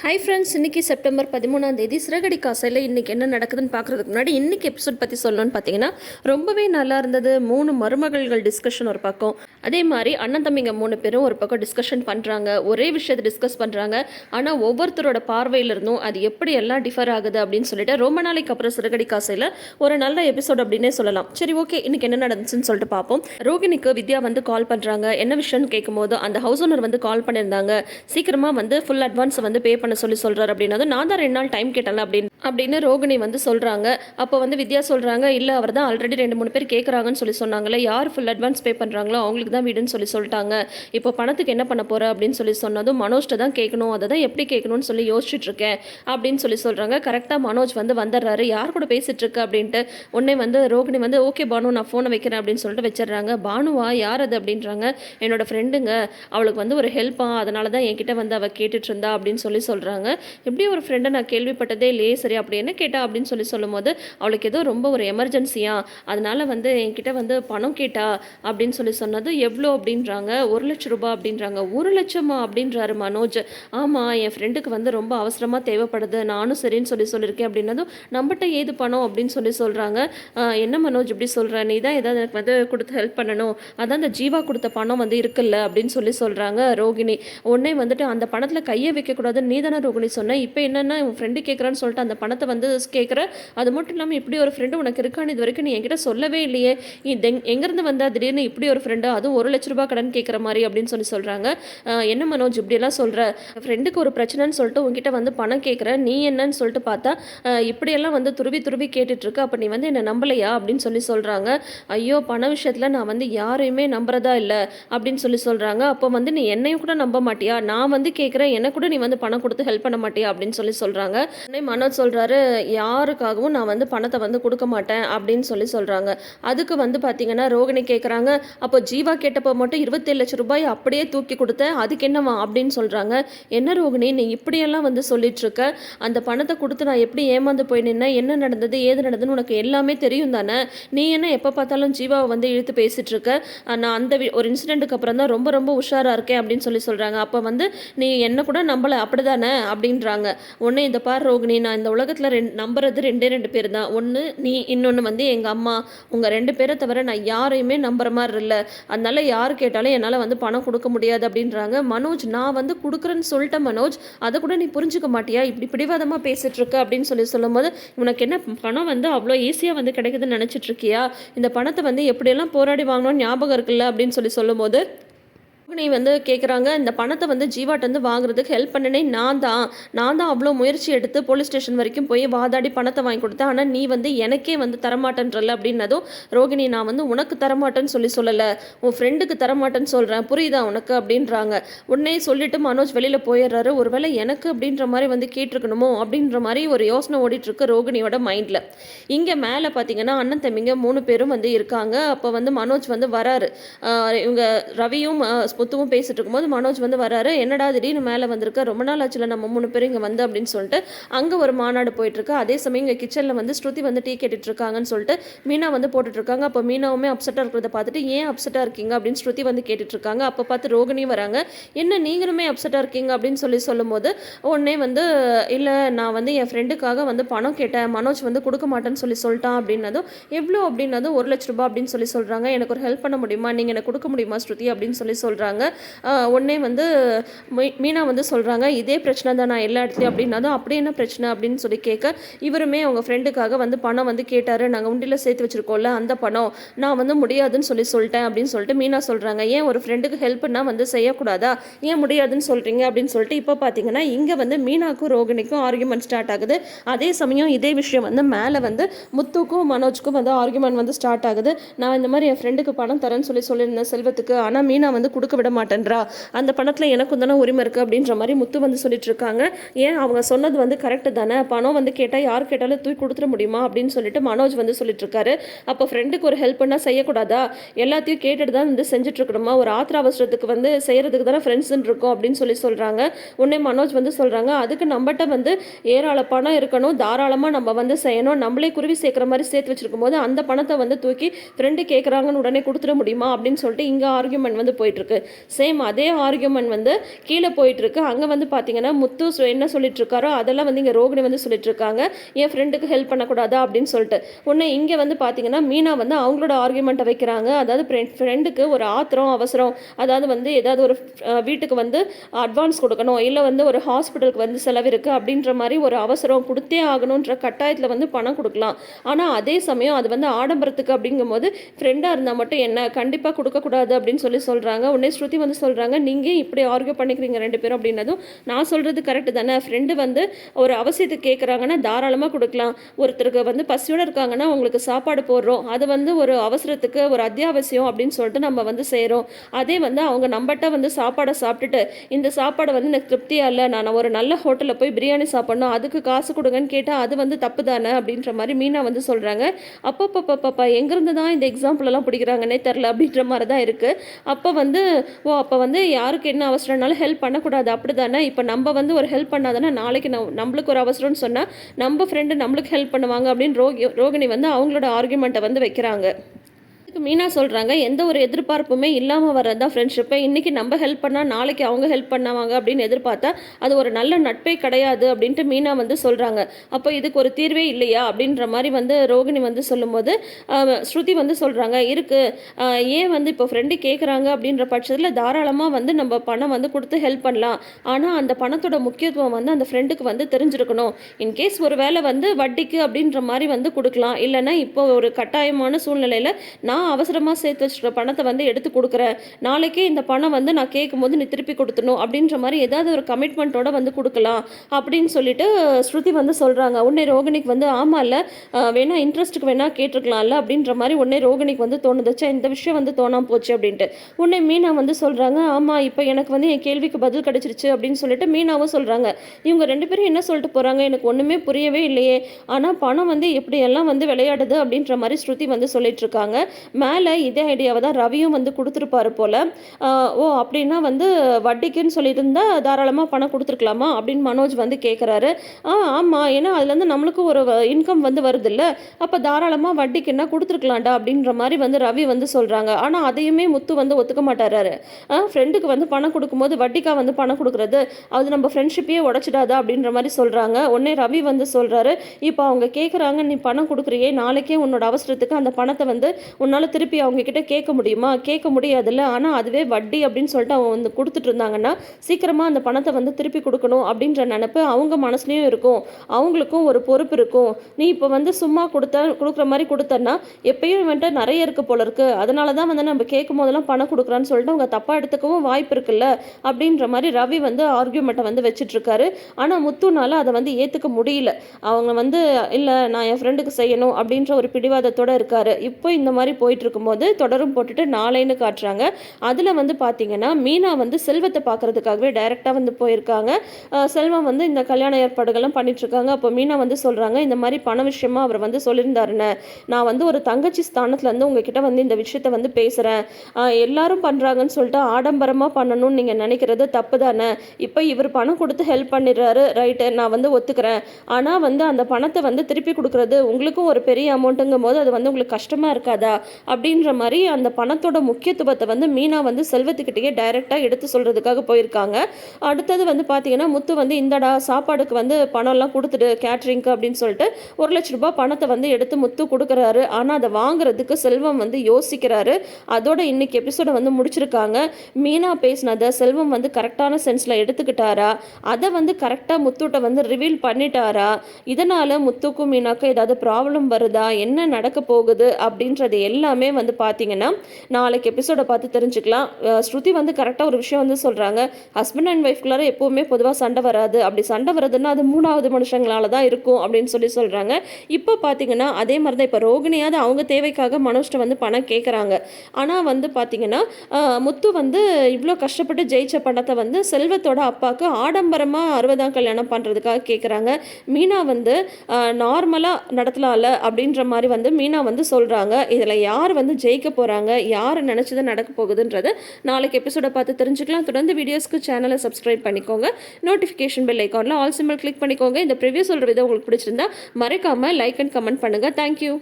Hi friends இன்னைக்கு September பதிமூணாம் தேதி சிறகடி காசையில் இன்றைக்கி என்ன நடக்குதுன்னு பார்க்குறதுக்கு முன்னாடி இன்றைக்கி எபிசோட் பற்றி சொல்லணும்னு பார்த்தீங்கன்னா ரொம்பவே நல்லா இருந்தது. மூணு மருமகள்கள் டிஸ்கஷன் ஒரு பக்கம். அதே மாதிரி அண்ணன் தம்பிங்க மூணு பேரும் ஒரு பக்கம் டிஸ்கஷன் பண்ணுறாங்க ஒரே விஷயத்தை டிஸ்கஸ் பண்ணுறாங்க ஆனால் ஒவ்வொருத்தரோட பார்வையில இருந்தும் அது எப்படி எல்லாம் டிஃபர் ஆகுது அப்படின்னு சொல்லிட்டு ரொம்ப நாளைக்கு அப்புறம் சிறகடி காசையில் ஒரு நல்ல எபிசோட் அப்படின்னே சொல்லலாம். சரி ஓகே இன்னைக்கு என்ன நடந்துச்சுன்னு சொல்லிட்டு பார்ப்போம். ரோகிணிக்கு வித்யா வந்து கால் பண்ணுறாங்க என்ன விஷயம்னு கேட்கும்போது அந்த ஹவுஸ் ஓனர் வந்து கால் பண்ணியிருந்தாங்க. சீக்கிரமாக வந்து ஃபுல் அட்வான்ஸ் வந்து பே பண்ண சொல்லி சொல்கிறார் அப்படின்னா நான் தான் ரெண்டு நாள் டைம் கேட்டேன்ல அப்படின்னு அப்படின்னு ரோகிணி வந்து சொல்கிறாங்க அப்போ வந்து வித்யா சொல்கிறாங்க இல்லை அவர் தான் ஆல்ரெடி ரெண்டு மூணு பேர் கேட்குறாங்கன்னு சொல்லி சொன்னாங்களே யார் ஃபுல் அட்வான்ஸ் பே பண்ணுறாங்களோ அவங்களுக்கு தான் வீடுன்னு சொல்லி சொல்லிட்டாங்க. இப்போ பணத்துக்கு என்ன பண்ண போகிற அப்படின்னு சொல்லி சொன்னதும் மனோஜ்ட்ட தான் கேட்கணும் அதை தான் எப்படி கேட்கணும்னு சொல்லி யோசிச்சுட்டு இருக்கேன் அப்படின்னு சொல்லி சொல்கிறாங்க கரெக்டாக மனோஜ் வந்து வந்துடுறாரு. யார் கூட பேசிகிட்ருக்கு அப்படின்ட்டு உடனே வந்து ரோகிணி வந்து ஓகே பானு நான் ஃபோனை வைக்கிறேன் அப்படின்னு சொல்லிட்டு வச்சிடுறாங்க. பானுவா? யார் அது? அப்படின்றாங்க. என்னோட ஃப்ரெண்டுங்க அவளுக்கு வந்து ஒரு ஹெல்ப்பாக அதனால தான் என்கிட்ட வந்து அவள் கேட்டுட்டு இருந்தா அப்படின்னு சொல்லி சொல்கிறாங்க எப்படி ஒரு ஃப்ரெண்டை நான் கேள்விப்பட்டதே இல்லையே சரி அப்படி என்ன கேட்டா? அப்படின்னு சொல்லி சொல்லும்போது அவளுக்கு ஏதோ ரொம்ப ஒரு எமர்ஜென்சியா அதனால வந்து என்கிட்ட வந்து பணம் கேட்டா? அப்படின்னு சொல்லி சொன்னது எவ்வளோ அப்படின்றாங்க. ஒரு லட்சம் ரூபாய் அப்படின்றாங்க. ஒரு லட்சமா? அப்படின்றாரு மனோஜ். ஆமாம் என் ஃப்ரெண்டுக்கு வந்து ரொம்ப அவசரமாக தேவைப்படுது. நானும் சரின்னு சொல்லி சொல்லியிருக்கேன். அப்படின்னதும் நம்மகிட்ட ஏது பணம்? அப்படின்னு சொல்லி சொல்கிறாங்க என்ன மனோஜ் இப்படி சொல்கிற நீ தான் ஏதாவது எனக்கு வந்து கொடுத்து ஹெல்ப் பண்ணணும். அதான் அந்த ஜீவா கொடுத்த பணம் வந்து இருக்குல்ல? அப்படின்னு சொல்லி சொல்கிறாங்க ரோகிணி. உடனே வந்துட்டு அந்த பணத்தில் கையை வைக்கக்கூடாதுன்னு நீ தானே ரோகிணி சொன்ன? இப்போ என்னென்னா உன் ஃப்ரெண்டு கேட்குறான்னு சொல்லிட்டு அந்த பணத்தை வந்து கேட்குற அது மட்டும் இல்லாமல் இப்படி ஒரு ஃப்ரெண்டு உனக்கு இருக்கான்னு இது வரைக்கும் நீ என்கிட்ட சொல்லவே இல்லையே. நீ தெங் எங்கேருந்து வந்தால் திடீர்னு இப்படி ஒரு ஃப்ரெண்டு அதுவும் ஒரு லட்ச ரூபாய் கடன் கேட்குற மாதிரி அப்படின்னு சொல்லி சொல்கிறாங்க என்ன மனோஜ் இப்படியெல்லாம் சொல்கிற ஃப்ரெண்டுக்கு ஒரு பிரச்சனைன்னு சொல்லிட்டு உங்ககிட்ட வந்து பணம் கேட்குற நீ என்னன்னு சொல்லிட்டு பார்த்தா இப்படியெல்லாம் வந்து துருவி துருவி கேட்டுட்ருக்கு அப்போ நீ வந்து என்னை நம்பலையா? அப்படின்னு சொல்லி சொல்கிறாங்க ஐயோ பண விஷயத்தில் நான் வந்து யாரையுமே நம்புறதா இல்லை அப்படின்னு சொல்லி சொல்கிறாங்க அப்போ வந்து நீ என்னையும் கூட நம்ப மாட்டியா? நான் வந்து கேட்குறேன் எனக்கு கூட நீ வந்து பணம் கொடுத்து ஹெல்ப் பண்ண மாட்டியா? அப்படின்னு சொல்லி சொல்கிறாங்க மனோஜ் சொல்கிறாரு யாருக்காகவும் நான் வந்து பணத்தை வந்து கொடுக்க மாட்டேன் அப்படின்னு சொல்லி சொல்கிறாங்க அதுக்கு வந்து பார்த்தீங்கன்னா ரோகிணி கேட்குறாங்க அப்போ ஜீவா கேட்டப்போ மட்டும் இருபத்தேழு லட்சம் ரூபாய் அப்படியே தூக்கி கொடுத்தேன் அதுக்கு என்னவா? அப்படின்னு சொல்கிறாங்க என்ன ரோகிணி நீ இப்படியெல்லாம் வந்து சொல்லிட்டுருக்க? அந்த பணத்தை கொடுத்து நான் எப்படி ஏமாந்து போய் நின்னேன்? என்ன நடந்தது? ஏது நடந்ததுன்னு உனக்கு எல்லாமே தெரியும் தானே? நீ என்ன எப்போ பார்த்தாலும் ஜீவாவை வந்து இழுத்து பேசிட்டு இருக்க நான் அந்த ஒரு இன்சிடெண்ட்டுக்கு அப்புறம் தான் ரொம்ப ரொம்ப உஷாராக இருக்கேன் அப்படின்னு சொல்லி சொல்கிறாங்க அப்போ வந்து நீ என்ன கூட நம்பலை அப்படிதானே? அப்படின்றாங்க. உடனே இந்த பார் ரோகிணி நான் இந்த உலகத்தில் ரெண்டு நம்புறது ரெண்டே ரெண்டு பேர் தான் ஒன்று நீ இன்னொன்று வந்து எங்கள் அம்மா உங்கள் ரெண்டு பேரை தவிர நான் யாரையுமே நம்புற மாதிரி இல்லை. அதனால யார் கேட்டாலும் என்னால் வந்து பணம் கொடுக்க முடியாது அப்படின்றாங்க. மனோஜ் நான் வந்து கொடுக்குறேன்னு சொல்லிட்டேன் மனோஜ் அதை கூட நீ புரிஞ்சுக்க மாட்டியா? இப்படி பிடிவாதமாக பேசிட்டு இருக்க அப்படின்னு சொல்லி சொல்லும்போது உனக்கு என்ன பணம் வந்து அவ்வளோ ஈஸியாக வந்து கிடைக்குதுன்னு நினச்சிட்ருக்கியா இந்த பணத்தை வந்து எப்படியெல்லாம் போராடி வாங்கணும்னு ஞாபகம் இருக்குல்ல? அப்படின்னு சொல்லி சொல்லும்போது ரோகிணி வந்து கேட்குறாங்க இந்த பணத்தை வந்து ஜீவாட்டேருந்து வாங்குறதுக்கு ஹெல்ப் பண்ணனே நான் தான். நான் தான் அவ்வளோ முயற்சி எடுத்து போலீஸ் ஸ்டேஷன் வரைக்கும் போய் வாதாடி பணத்தை வாங்கி கொடுத்தேன். ஆனால் நீ வந்து எனக்கே வந்து தரமாட்டேன்றல அப்படின்னதும் ரோகிணி நான் வந்து உனக்கு தரமாட்டேன்னு சொல்லி சொல்லலை. உன் ஃப்ரெண்டுக்கு தரமாட்டேன்னு சொல்கிறேன் புரியுதா உனக்கு? அப்படின்றாங்க. உடனே சொல்லிட்டு மனோஜ் வெளியில் போயிடுறாரு. ஒருவேளை எனக்கு அப்படின்ற மாதிரி வந்து கேட்டிருக்கணுமோ அப்படின்ற மாதிரி ஒரு யோசனை ஓடிட்டுருக்கு ரோகிணியோட மைண்டில் இங்கே மேலே பார்த்தீங்கன்னா அண்ணன் தம்பிங்க மூணு பேரும் வந்து இருக்காங்க. அப்போ வந்து மனோஜ் வந்து வராரு. இவங்க ரவியும் முத்துவும் பேசிட்டு இருக்கும்போது மனோஜ் வந்து வராரு என்னடா திடீர்னு மேலே வந்திருக்க? ரொம்ப நாள் ஆச்சுல நம்ம மூணு பேரும் இங்கே வந்து அப்படின்னு சொல்லிட்டு அங்கே ஒரு மாநாடு போயிட்டு இருக்கு அதே சமயம் இங்கே கிச்சனில் வந்து ஸ்ருதி வந்து டீ கேட்டுட்டு இருக்காங்கன்னு சொல்லிட்டு மீனா வந்து போட்டுட்டு இருக்காங்க. அப்போ மீனாவுமே அப்செட்டாக இருக்கிறத பார்த்துட்டு ஏன் அப்செட்டாக இருக்கீங்க? அப்படின்னு ஸ்ருதி வந்து கேட்டுட்டு இருக்காங்க. அப்போ பார்த்து ரோகிணியும் வராங்க. என்ன நீங்களுமே அப்செட்டாக இருக்கீங்க? அப்படின்னு சொல்லி சொல்லும்போது உடனே வந்து இல்லை நான் வந்து என் ஃப்ரெண்டுக்காக வந்து பணம் கேட்டேன். மனோஜ் வந்து கொடுக்க மாட்டேன்னு சொல்லி சொல்லிட்டான் அப்படின்னதும் எவ்வளோ அப்படின்னதும் ஒரு லட்ச ரூபாய் அப்படின்னு சொல்லி சொல்கிறாங்க எனக்கு ஒரு ஹெல்ப் பண்ண முடியுமா? நீங்கள் எனக்கு கொடுக்க முடியுமா ஸ்ருதி? அப்படின்னு சொல்லி சொல்கிறாங்க உடனே வந்து மீ- மீனா வந்து சொல்கிறாங்க இதே பிரச்சனை தான் நான் எல்லா இடத்துலையும் அப்படின்னதும் அப்படி என்ன பிரச்சனை? அப்படின்னு சொல்லி கேட்க இவருமே அவங்க ஃப்ரெண்டுக்காக வந்து பணம் வந்து கேட்டார். நாங்கள் உண்டியில் சேர்த்து வச்சுருக்கோம்ல அந்த பணம் நான் வந்து முடியாதுன்னு சொல்லி சொல்லிட்டேன் அப்படின்னு சொல்லிட்டு மீனா சொல்கிறாங்க ஏன் ஒரு ஃப்ரெண்டுக்கு ஹெல்ப்னா வந்து செய்யக்கூடாதா? ஏன் முடியாதுன்னு சொல்கிறீங்க அப்படின்னு சொல்லிட்டு இப்போ பார்த்தீங்கன்னா இங்கே வந்து மீனாக்கும் ரோகிணிக்கும் ஆர்குமெண்ட் ஸ்டார்ட் ஆகுது. அதே சமயம் இதே விஷயம் வந்து மேலே வந்து முத்துக்கும் மனோஜ்க்கும் வந்து ஆர்குமெண்ட் வந்து ஸ்டார்ட் ஆகுது. நான் இந்த மாதிரி என் ஃப்ரெண்டுக்கு பணம் தரேன்னு சொல்லி சொல்லியிருந்தேன் செல்வத்துக்கு ஆனால் மீனா வந்து கொடுக்க விட மாட்டேன்றா அந்த பணத்தில் எனக்கும் தானே உரிமை இருக்குது அப்படின்ற மாதிரி முத்து வந்து சொல்லிட்டு இருக்காங்க. ஏன் அவங்க சொன்னது வந்து கரெக்டு தானே? பணம் வந்து கேட்டால் யார் கேட்டாலும் தூக்கி கொடுத்துட முடியுமா அப்படின்னு சொல்லிட்டு மனோஜ் வந்து சொல்லிட்டு இருக்காரு. அப்போ ஃப்ரெண்டுக்கு ஒரு ஹெல்ப் பண்ணால் செய்யக்கூடாதா? எல்லாத்தையும் கேட்டுட்டு தான் வந்து செஞ்சுட்டு இருக்கணுமா? ஒரு ஆத்திர அவசரத்துக்கு வந்து செய்கிறதுக்கு தானே ஃப்ரெண்ட்ஸ்ன்னு இருக்கும் அப்படின்னு சொல்லி சொல்கிறாங்க உடனே மனோஜ் வந்து சொல்கிறாங்க அதுக்கு நம்மகிட்ட வந்து ஏராள பணம் இருக்கணும். தாராளமாக நம்ம வந்து செய்யணும். நம்மளே குருவி சேர்க்குற மாதிரி சேர்த்து வச்சிருக்கும் போது அந்த பணத்தை வந்து தூக்கி ஃப்ரெண்டு கேட்குறாங்கன்னு உடனே கொடுத்துட முடியுமா? அப்படின்னு சொல்லிட்டு இங்கே ஆர்கியூமெண்ட் வந்து போயிட்டுருக்கு சேம் அதே ஆர்கியூமெண்ட் வந்து கீழே போயிட்டுருக்கு. அங்கே வந்து பார்த்தீங்கன்னா முத்து என்ன சொல்லிட்டுருக்காரோ அதெல்லாம் வந்து இங்கே ரோகிணி வந்து சொல்லிட்டுருக்காங்க. என் ஃப்ரெண்டுக்கு ஹெல்ப் பண்ணக்கூடாதா அப்படின்னு சொல்லிட்டு. உடனே இங்கே வந்து பார்த்தீங்கன்னா மீனா வந்து அவங்களோட ஆர்கியூமெண்ட்டை வைக்கிறாங்க. அதாவது ஃப்ரெண்டுக்கு ஒரு ஆத்திரம் அவசரம் அதாவது வந்து ஏதாவது ஒரு வீட்டுக்கு வந்து அட்வான்ஸ் கொடுக்கணும். இல்லை வந்து ஒரு ஹாஸ்பிட்டலுக்கு வந்து செலவு இருக்குது அப்படின்ற மாதிரி ஒரு அவசரம் கொடுத்தே ஆகணுன்ற கட்டாயத்தில் வந்து பணம் கொடுக்கலாம். ஆனால் அதே சமயம் அது வந்து ஆடம்பரத்துக்கு அப்படிங்கும்போது ஃப்ரெண்டாக இருந்தால் மட்டும் என்ன? கண்டிப்பாக கொடுக்கக்கூடாது அப்படின்னு சொல்லி சொல்கிறாங்க உடனே ஸ்ருதி வந்து சொல்கிறாங்க நீங்கள் இப்படி ஆர்கியூ பண்ணிக்கிறீங்க ரெண்டு பேரும் அப்படின்னதும் நான் சொல்கிறது கரெக்டு தானே. ஃப்ரெண்டு வந்து ஒரு அவசியத்துக்கு கேட்குறாங்கன்னா தாராளமாக கொடுக்கலாம். ஒருத்தருக்கு வந்து பசியோடு இருக்காங்கன்னா உங்களுக்கு சாப்பாடு போடுறோம். அது வந்து ஒரு அவசரத்துக்கு ஒரு அத்தியாவசியம் அப்படின்னு சொல்லிட்டு நம்ம வந்து செய்கிறோம் அதே வந்து அவங்க நம்மகிட்ட வந்து சாப்பாடை சாப்பிட்டுட்டு இந்த சாப்பாடை வந்து எனக்கு திருப்தியாக இல்லை. நான் ஒரு நல்ல ஹோட்டலில் போய் பிரியாணி சாப்பிட்ணும். அதுக்கு காசு கொடுங்கன்னு கேட்டால் அது வந்து தப்பு தானே? அப்படின்ற மாதிரி மீனா வந்து சொல்கிறாங்க அப்பப்பப்பப்பா எங்கேருந்து தான் இந்த எக்ஸாம்பிளெல்லாம் பிடிக்கிறாங்கன்னே தெரில அப்படின்ற மாதிரி தான் இருக்குது அப்போ வந்து ஓ அப்போ வந்து யாருக்கு என்ன அவசரம்னாலும் ஹெல்ப் பண்ணக்கூடாது. அப்படி தானே இப்போ நம்ம வந்து ஒரு ஹெல்ப் பண்ணாதானே நாளைக்கு நம் நம்மளுக்கு ஒரு அவசரம்னு சொன்னால் நம்ம ஃப்ரெண்டு நம்மளுக்கு ஹெல்ப் பண்ணுவாங்க அப்படின்னு ரோகி ரோகிணி வந்து அவங்களோட ஆர்குமெண்ட்டை வந்து வைக்கிறாங்க. இதுக்கு மீனா சொல்கிறாங்க எந்த ஒரு எதிர்பார்ப்புமே இல்லாமல் வர்றது தான் ஃப்ரெண்ட்ஷிப்பை இன்றைக்கி நம்ம ஹெல்ப் பண்ணால் நாளைக்கு அவங்க ஹெல்ப் பண்ணுவாங்க அப்படின்னு எதிர்பார்த்தா அது ஒரு நல்ல நட்பே கிடையாது அப்படின்ட்டு மீனா வந்து சொல்கிறாங்க அப்போ இதுக்கு ஒரு தீர்வே இல்லையா அப்படின்ற மாதிரி வந்து ரோகிணி வந்து சொல்லும்போது ஸ்ருதி வந்து சொல்கிறாங்க இருக்குது ஏன் வந்து இப்போ ஃப்ரெண்டு கேட்குறாங்க அப்படின்ற பட்சத்தில் தாராளமாக வந்து நம்ம பணம் வந்து கொடுத்து ஹெல்ப் பண்ணலாம். ஆனால் அந்த பணத்தோட முக்கியத்துவம் வந்து அந்த ஃப்ரெண்டுக்கு வந்து தெரிஞ்சிருக்கணும். இன்கேஸ் ஒரு வேளை வந்து வட்டிக்கு அப்படின்ற மாதிரி வந்து கொடுக்கலாம். இல்லைன்னா இப்போ ஒரு கட்டாயமான சூழ்நிலையில் நான் அவசரமாக சேர்த்து வச்சுருக்க பணத்தை வந்து எடுத்து கொடுக்குறேன் நாளைக்கே இந்த பணம் வந்து நான் கேட்கும்போது நீ திருப்பி கொடுத்துணும் அப்படின்ற மாதிரி ஏதாவது ஒரு கமிட்மெண்ட்டோட வந்து கொடுக்கலாம் அப்படின்னு சொல்லிட்டு ஸ்ருதி வந்து சொல்கிறாங்க உன்னை ரோகிணிக்கு வந்து ஆமாம் இல்லை வேணா இன்ட்ரெஸ்ட்டுக்கு வேணால் கேட்டிருக்கலாம்ல அப்படின்ற மாதிரி உடனே ரோகிணிக்கு வந்து தோணுதுச்சா இந்த விஷயம் வந்து தோணாமல் போச்சு அப்படின்ட்டு. உன்னை மீனா வந்து சொல்கிறாங்க ஆமாம் இப்போ எனக்கு வந்து என் கேள்விக்கு பதில் கிடச்சிருச்சு அப்படின்னு சொல்லிட்டு மீனாவும் சொல்கிறாங்க இவங்க ரெண்டு பேரும் என்ன சொல்லிட்டு போகிறாங்க எனக்கு ஒன்றுமே புரியவே இல்லையே. ஆனால் பணம் வந்து எப்படியெல்லாம் வந்து விளையாடுது அப்படின்ற மாதிரி ஸ்ருதி வந்து சொல்லிட்டு இருக்காங்க. மேலே இதே ஐடியாவை தான் ரவியும் வந்து கொடுத்துருப்பாரு போல். ஓ அப்படின்னா வந்து வட்டிக்குன்னு சொல்லியிருந்தா தாராளமாக பணம் கொடுத்துருக்கலாமா அப்படின்னு மனோஜ் வந்து கேட்குறாரு ஆ ஆமாம் ஏன்னா அதுலேருந்து நம்மளுக்கு ஒரு இன்கம் வந்து வருது இல்லை அப்போ தாராளமாக வட்டிக்குன்னா கொடுத்துருக்கலாம்டா அப்படின்ற மாதிரி வந்து ரவி வந்து சொல்கிறாங்க ஆனால் அதையுமே முத்து வந்து ஒத்துக்க மாட்டாரு ஃப்ரெண்டுக்கு வந்து பணம் கொடுக்கும்போது வட்டிக்காக வந்து பணம் கொடுக்குறது? அது நம்ம ஃப்ரெண்ட்ஷிப்பையே உடச்சிடாதா அப்படின்ற மாதிரி சொல்கிறாங்க உடனே ரவி வந்து சொல்கிறாரு இப்போ அவங்க கேட்குறாங்க நீ பணம் கொடுக்குறியே நாளைக்கே உன்னோட அவசரத்துக்கு அந்த பணத்தை வந்து உன்னால் திருப்பி அவங்கக்கிட்ட கேட்க முடியுமா? கேட்க முடியாதுல்ல. ஆனால் அதுவே வட்டி அப்படின்னு சொல்லிட்டு அவங்க வந்து கொடுத்துட்டு இருந்தாங்கன்னா சீக்கிரமாக அந்த பணத்தை வந்து திருப்பி கொடுக்கணும் அப்படின்ற நினப்பு அவங்க மனசுலையும் இருக்கும். அவங்களுக்கும் ஒரு பொறுப்பு இருக்கும். நீ இப்போ வந்து சும்மா கொடுத்த கொடுக்குற மாதிரி கொடுத்தன்னா எப்பயும் இவன்ட்ட நிறைய இருக்கு போல இருக்கு. அதனால தான் வந்து நம்ம கேட்கும் போதெல்லாம் பணம் கொடுக்குறான்னு சொல்லிட்டு அவங்க தப்பாக எடுத்துக்கவும் வாய்ப்பு இருக்குல்ல? அப்படின்ற மாதிரி ரவி வந்து ஆர்கியூமெண்ட்டை வந்து வச்சுட்டு இருக்காரு ஆனால் முத்துனால அதை வந்து ஏற்றுக்க முடியல. அவங்க வந்து இல்லை நான் என் ஃப்ரெண்டுக்கு செய்யணும் அப்படின்ற ஒரு பிடிவாதத்தோட இருக்காரு. இப்போ இந்த மாதிரி போயிட்டுருக்கும்போது தொடரும் போட்டுட்டு நாளைன்னு காட்டுறாங்க. அதில் வந்து பார்த்தீங்கன்னா மீனா வந்து செல்வத்தை பார்க்கறதுக்காகவே டைரெக்டாக வந்து போயிருக்காங்க. செல்வம் வந்து இந்த கல்யாண ஏற்பாடுகள்லாம் பண்ணிகிட்ருக்காங்க அப்போ மீனா வந்து சொல்கிறாங்க இந்த மாதிரி பண விஷயமா அவர் வந்து சொல்லியிருந்தாருன்னு நான் வந்து ஒரு தங்கச்சி ஸ்தானத்துலேருந்து உங்ககிட்ட வந்து இந்த விஷயத்த வந்து பேசுகிறேன் எல்லாரும் பண்ணுறாங்கன்னு சொல்லிட்டு ஆடம்பரமாக பண்ணணும்னு நீங்கள் நினைக்கிறது தப்பு தானே? இப்போ இவர் பணம் கொடுத்து ஹெல்ப் பண்ணிடுறாரு ரைட்டு நான் வந்து ஒத்துக்கிறேன். ஆனால் வந்து அந்த பணத்தை வந்து திருப்பி கொடுக்குறது உங்களுக்கும் ஒரு பெரிய அமௌண்ட்டுங்கும் போது அது வந்து உங்களுக்கு கஷ்டமாக இருக்காதா? அப்படின்ற மாதிரி அந்த பணத்தோட முக்கியத்துவத்தை வந்து மீனா வந்து செல்வத்துக்கிட்டேயே டைரெக்டாக எடுத்து சொல்கிறதுக்காக போயிருக்காங்க. அடுத்தது வந்து பார்த்தீங்கன்னா முத்து வந்து இந்தடா சாப்பாடுக்கு வந்து பணம்லாம் கொடுத்துட்டு கேட்ரிங்க்கு அப்படின்னு சொல்லிட்டு ஒரு லட்ச ரூபாய் பணத்தை வந்து எடுத்து முத்து கொடுக்குறாரு. ஆனால் அதை வாங்குறதுக்கு செல்வம் வந்து யோசிக்கிறாரு. அதோட இன்னைக்கு எபிசோடை வந்து முடிச்சிருக்காங்க. மீனா பேசினதை செல்வம் வந்து கரெக்டான சென்ஸில் எடுத்துக்கிட்டாரா? அதை வந்து கரெக்டாக முத்துட்ட வந்து ரிவீல் பண்ணிட்டாரா? இதனால் முத்துக்கும் மீனாக்கும் ஏதாவது ப்ராப்ளம் வருதா? என்ன நடக்க போகுது? அப்படின்றது எல்லாம் எல்லாமே வந்து பார்த்தீங்கன்னா நாளைக்கு எபிசோடை பார்த்து தெரிஞ்சுக்கலாம். ஸ்ருதி வந்து கரெக்டாக ஒரு விஷயம் வந்து சொல்கிறாங்க ஹஸ்பண்ட் அண்ட் ஒய்ஃப்குள்ளார எப்போவுமே பொதுவாக சண்டை வராது. அப்படி சண்டை வருதுன்னா அது மூணாவது மனுஷங்களால தான் இருக்கும் அப்படின்னு சொல்லி சொல்கிறாங்க இப்போ பார்த்தீங்கன்னா அதே மாதிரி தான் இப்போ ரோகிணியாவது அவங்க தேவைக்காக மனோஜ்ட்ட வந்து பணம் கேட்குறாங்க ஆனால் வந்து பார்த்தீங்கன்னா முத்து வந்து இவ்வளோ கஷ்டப்பட்டு ஜெயிச்ச பணத்தை வந்து செல்வத்தோட அப்பாவுக்கு ஆடம்பரமாக அறுபதாம் கல்யாணம் பண்ணுறதுக்காக கேட்குறாங்க மீனா வந்து நார்மலாக நடத்தலாம்ல அப்படின்ற மாதிரி வந்து மீனா வந்து சொல்கிறாங்க இதில் யார் வந்து ஜெயிக்க போகிறாங்க யார் நினச்சது நடக்க போகுதுன்றது நாளைக்கு எபிசோட பார்த்து தெரிஞ்சுக்கலாம். தொடர்ந்து வீடியோஸ்க்கு சேனலை சப்ஸ்கிரைப் பண்ணிக்கோங்க. நோட்டிஃபிகேஷன் பெல் ஐக்கானில் ஆல் சிம்பிள் கிளிக் பண்ணிக்கோங்க. இந்த ப்ரிவியூ சொல்கிற விதம் உங்களுக்கு பிடிச்சிருந்தா மறக்காமல் லைக் அண்ட் கமெண்ட் பண்ணுங்கள் தேங்க்யூ